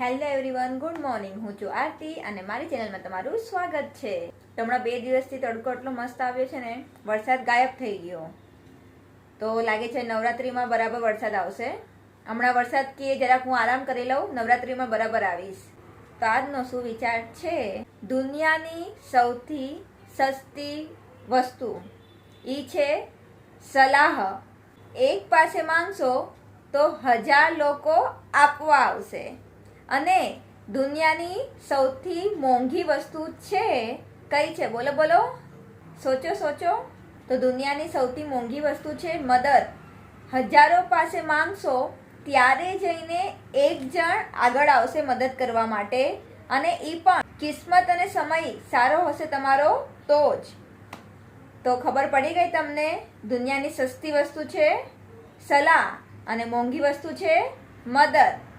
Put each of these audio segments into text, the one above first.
Hello everyone, good morning. હું છું આરતી અને મારી ચેનલમાં તમારું સ્વાગત છે. હમણાં બે દિવસથી તડકો એટલો મસ્ત આવ્યો છે ને, વરસાદ ગાયબ થઈ ગયો. તો લાગે છે નવરાત્રિમાં બરાબર વરસાદ આવશે. હમણાં વરસાદ કે જરાક હું આરામ કરી લઉં, નવરાત્રિમાં બરાબર આવીશ. તો આજનો શું વિચાર છે? દુનિયાની સૌથી સસ્તી વસ્તુ ઈ છે સલાહ. એક પાસે માંગશો તો હજાર લોકો આપવા આવશે. અને દુનિયાની સૌથી મોંઘી વસ્તુ છે, કઈ છે? બોલો બોલો. સોચો સોચો. તો દુનિયાની સૌથી મોંઘી વસ્તુ છે મદદ. હજારો પાસે માંગશો, ત્યારે જઈને એક જણ આગળ આવશે મદદ કરવા માટે. અને એ પણ, કિસ્મત અને સમય સારો હશે તમારો તો જ. તો ખબર પડી ગઈ તમને? દુનિયાની સસ્તી વસ્તુ છે સલાહ અને મોંઘી વસ્તુ છે મદદ.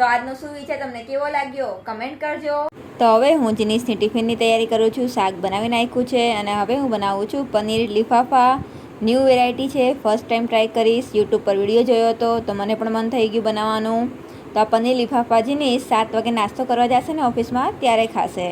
તો આજનો શું વિચાર તમને કેવો લાગ્યો? કમેન્ટ કરજો. તો હવે હું જીનીસની ટિફિનની તૈયારી કરું છું, શાક બનાવી નાખ્યું છે અને હવે હું બનાવું છું પનીર લિફાફા. ન્યૂ વેરાયટી છે ફર્સ્ટ ટાઈમ ટ્રાય કરીશ યુટ્યુબ પર વીડિયો જોયો હતો તો મને પણ મન થઈ ગયું બનાવવાનું. તો આ પનીર લિફાફા જીનીસ સાત વાગે નાસ્તો કરવા જશે ને ઓફિસમાં, ત્યારે ખાશે.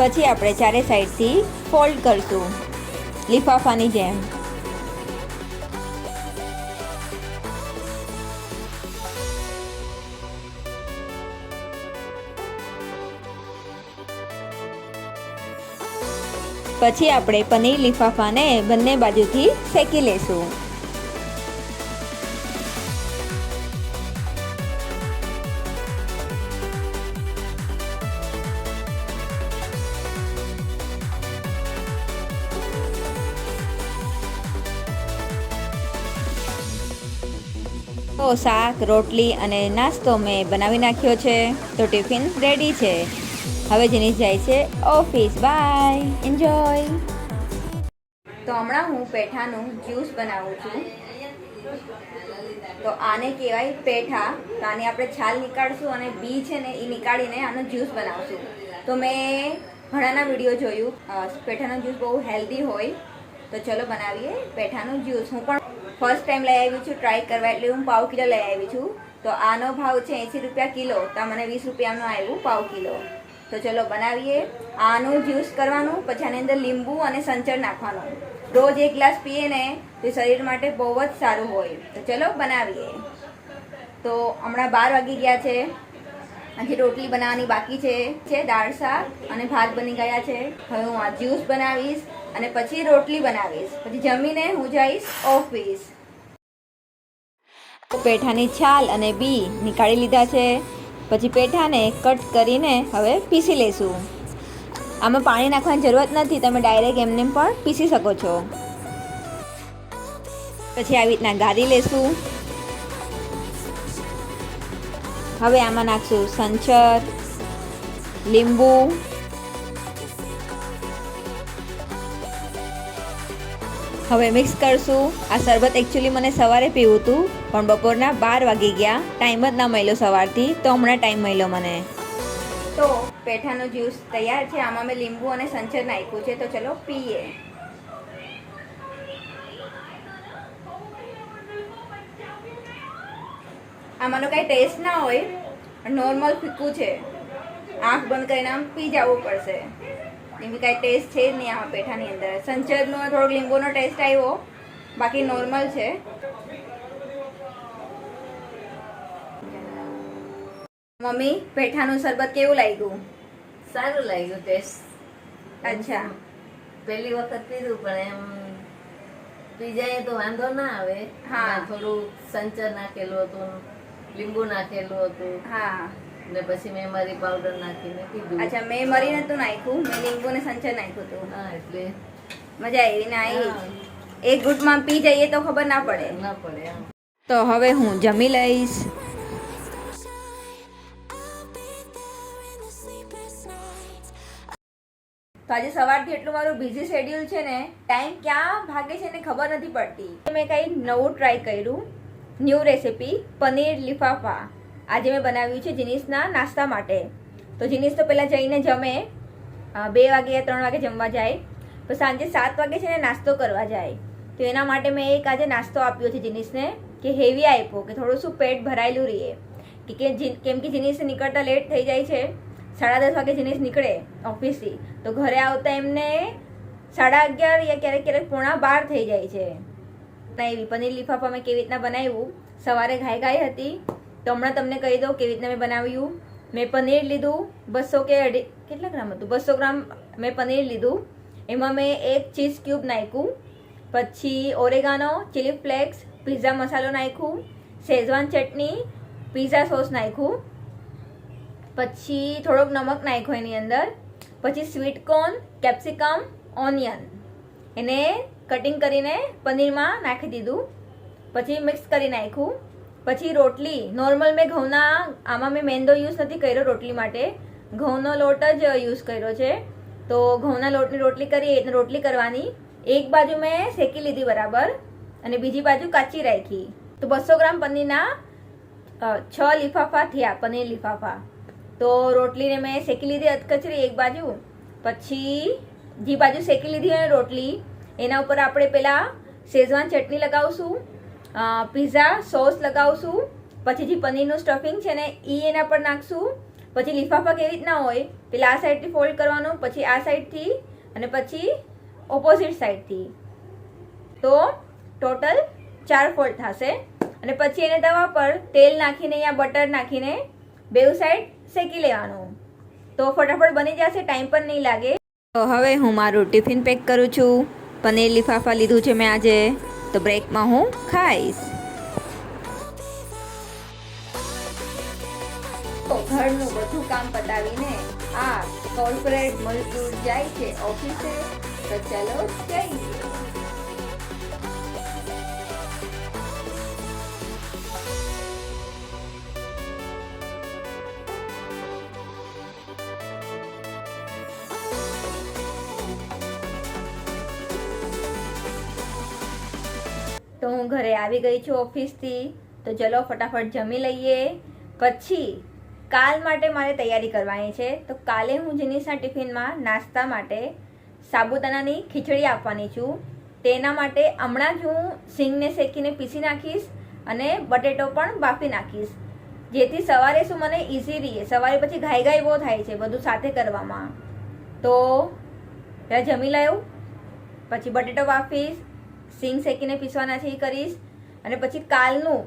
પછી આપણે ચારે સાઈડથી ફોલ્ડ કરશું. લિફાફાની જેમ. પછી આપણે પનીર લિફાફાને બંને બાજુથી શેકી લેશું. તો શાક, રોટલી અને નાસ્તો મેં બનાવી નાખ્યો છે. તો ટિફિન રેડી છે. હવે જેની જાય છે ઓફિસ બાય એન્જોય તો હમણાં હું પેઠાનું જ્યુસ બનાવું છું. તો આને કહેવાય પેઠા. તો આની આપણે છાલ નીકાળશું અને બી છે ને એ નીકાળીને આનો જ્યુસ બનાવશું. તો મેં ઘણાના વીડિયો જોયું. પેઠાનો જ્યુસ બહુ હેલ્ધી હોય. તો ચલો બનાવીએ પેઠાનું જ્યુસ હું પણ ફર્સ્ટ ટાઈમ લઈ આવી છું, ટ્રાય કરવા એટલે હું પાવ કિલો લઈ આવી છું. તો આનો ભાવ છે એંસી રૂપિયા કિલો, તો મને વીસ રૂપિયાનું આવ્યું પાવ કિલો. તો ચલો બનાવીએ. આનું જ્યુસ કરવાનું, પછી આની અંદર લીંબુ અને સંચર નાખવાનું. રોજ એક ગ્લાસ પીએ ને, તો શરીર માટે બહુ જ સારું હોય. તો ચલો બનાવીએ. તો હમણાં બાર વાગી ગયા છે. હજી રોટલી બનાવવાની બાકી છે છે, દાળ શાક અને ભાત બની ગયા છે. હવે હું આ જ્યુસ બનાવીશ અને પછી રોટલી બનાવીશ. પછી જમીને હું જઈશ ઓફિસ. પેઠાની છાલ અને બી નીકાળી લીધા છે. પછી પેઠાને કટ કરીને હવે પીસી લેશું. આમાં પાણી નાખવાની જરૂરત નથી, તમે ડાયરેક્ટ એમને પણ પીસી શકો છો. પછી આવી રીતના ગાળી લેશું. હવે આમાં નાખશું સંચર લીંબુ, હવે મિક્સ કરશું. આ શરબત એકચ્યુઅલી મને સવારે પીવું હતું પણ બપોરના બાર વાગી ગયા. ટાઈમ જ ના મળ્યો સવારથી, તો હમણાં ટાઈમ મળ્યો મને. તો પેઠાનો જ્યુસ તૈયાર છે, આમાં મેં લીંબુ અને સંચર નાખ્યું છે, તો ચલો પીએ. આમાંનો કાંઈ ટેસ્ટ ના હોય નોર્મલ ફીકું છે. આંખ બંધ કરીને આમ પી જવું પડશે. કે કાંઈ ટેસ્ટ છે જ નહીં આમાં પેઠાની અંદર. સંચરનો થોડોક લીંબુનો ટેસ્ટ આવ્યો બાકી નોર્મલ છે. મમ્મી પેઠાનું શરબત કેવું લાગ્યું? સારું લાગ્યું ટેસ્ટ અચ્છા. પહેલી વખત પીધું પણ એમ પી જાય તો વાંધો ના આવે. હા. થોડું સંચર નાખેલું હતું. લીંબુ નાખેલું હતું. હા. ને પછી મેં મરી પાવડર નાખીને કીધું. અચ્છા મેં મરી નતું નાખ્યું. મેં લીંબુ ને સંચર નાખ્યું હતું. હા એટલે. મજા આવી ને આવી એક ગુટમાં પી જઈએ તો ખબર ના પડે. ના પડે તો હવે હું જમી લઈશ. તો આજે સવારથી એટલું મારું બિઝી શેડ્યુલ છે ને ટાઈમ ક્યાં ભાગે છે ને ખબર નથી પડતી. મેં કંઈ નવું ટ્રાય કર્યું. ન્યૂ રેસિપી પનીર લિફાફા. આજે મેં બનાવ્યું છે જીનીસના નાસ્તા માટે. તો જીનીસ તો પહેલાં જઈને જમે. બે વાગે યા ત્રણ વાગે જમવા જાય. તો સાંજે સાત વાગે છે ને નાસ્તો કરવા જાય. તો એના માટે મેં એક આજે નાસ્તો આપ્યો છે જીનીસને કે હેવી આપ્યો, કે થોડું શું પેટ ભરાયેલું રહીએ. કે કે કેમ કે જીનીસ નીકળતા લેટ થઈ જાય છે. સાડા દસ વાગે જીનીસ નીકળે ઓફિસથી. તો ઘરે આવતા એમને સાડા અગિયાર યા ક્યારેક ક્યારેક પોણા બાર થઈ જાય છે. બનાવી પનીર લીફાફા મેં કેવી રીતના બનાવ્યું? સવારે ઘાય ઘાય હતી. તો હમણાં તમને કહી દઉં કેવી રીતના મેં બનાવ્યું. મેં પનીર લીધું બસો કે અઢી, કેટલા ગ્રામ હતું? બસો ગ્રામ મેં પનીર લીધું. એમાં મેં એક ચીઝ ક્યુબ નાખ્યું. પછી ઓરેગાનો, ચીલી ફ્લેક્સ, પિઝા મસાલો નાખ્યું. શેઝવાન ચટણી, પિઝા સોસ નાખ્યું. પછી થોડોક નમક નાખ્યો એની અંદર. પછી સ્વીટ કોર્ન, કેપ્સિકમ, ઓનિયન. એને કટિંગ કરીને પનીરમાં નાખી દીધું. પછી મિક્સ કરી નાખ્યું. પછી રોટલી, નોર્મલ મેં ઘઉંના, આમાં મેં મેંદો યુઝ નથી કર્યો રોટલી માટે. ઘઉંનો લોટ જ યુઝ કર્યો છે. તો ઘઉંના લોટની રોટલી કરી એટલે રોટલી કરવાની. એક બાજુ મેં શેકી લીધી બરાબર અને બીજી બાજુ કાચી રાખી. તો બસો ગ્રામ પનીરના છ લિફાફા થયા, પનીર લિફાફા. તો રોટલીને મેં શેકી લીધી અધકચરી એક બાજુ. પછી જે બાજુ શેકી લીધી હોય ને રોટલી એના ઉપર આપણે પેલા શેઝવાન ચટણી લગાવશું પીઝા સોસ લગાવશું પછી જે પનીરનું સ્ટફિંગ છે ને એ એના પર નાખશું, પછી લિફાફા કેવી રીતના હોય, પેલા આ સાઈડથી ફોલ્ડ કરવાનું, પછી આ સાઈડથી અને પછી ઓપોઝિટ સાઈડથી તો ટોટલ ચાર ફોલ્ડ થશે, અને પછી એને તવા પર તેલ નાખીને યા બટર નાખીને બેઉ સાઈડ શેકી લેવાનું. તો ફટાફટ બની જશે, ટાઈમ પણ નહીં લાગે. તો હવે હું મારું ટિફિન પેક કરું છું. પનીર લિફાફા લીધું છે મેં આજે, તો બ્રેકમાં હું ખાઈશ. ઘરનું બધું કામ પતાવીને આ કોર્પોરેટ મજદૂર જાય છે ઓફિસે તો ચલો જઈએ. ઘરે આવી ગઈ છું ઓફિસથી. તો ચલો ફટાફટ જમી લઈએ. પછી કાલ માટે મારે તૈયારી કરવાની છે. તો કાલે હું જીનીસના ટિફિનમાં નાસ્તા માટે સાબુદાનાની ખીચડી આપવાની છું. તેના માટે હમણાં જ હું સિંગને શેકીને પીસી નાખીશ અને બટેટો પણ બાફી નાખીશ. જેથી સવારે શું મને ઇઝી રહીએ. સવારે પછી ઘાઈ ઘાઈ બહુ થાય છે બધું સાથે કરવામાં. તો પહેલાં જમી લાવું પછી બટેટો બાફીશ સિંગ શેકીને પીસવાના છે એ કરીશ. અને પછી કાલનું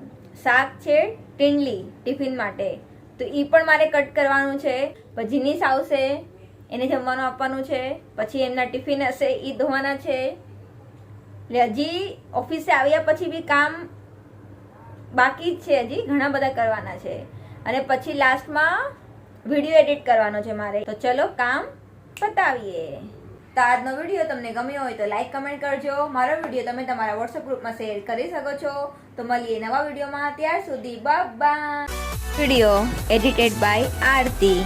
શાક છે ટીંડલી ટિફિન માટે. તો એ પણ મારે કટ કરવાનું છે. પછી જીનીસ આવશે, એને જમવાનું આપવાનું છે. પછી એમના ટિફિન હશે એ ધોવાના છે. એટલે હજી ઓફિસે આવ્યા પછી બી કામ બાકી જ છે હજી, ઘણા બધા કરવાના છે. અને પછી લાસ્ટમાં વીડિયો એડિટ કરવાનો છે મારે. તો ચલો કામ પતાવીએ. તો આજનો વીડિયો તમને ગમ્યો હોય તો લાઇક કમેન્ટ કરજો. મારો વીડિયો તમે તમારા વોટ્સઅપ ગ્રુપમાં શેર કરી શકો છો. તો મળીએ નવા વિડીયોમાં. ત્યાર સુધી બા વીડિયો એડિટેડ બાય આરતી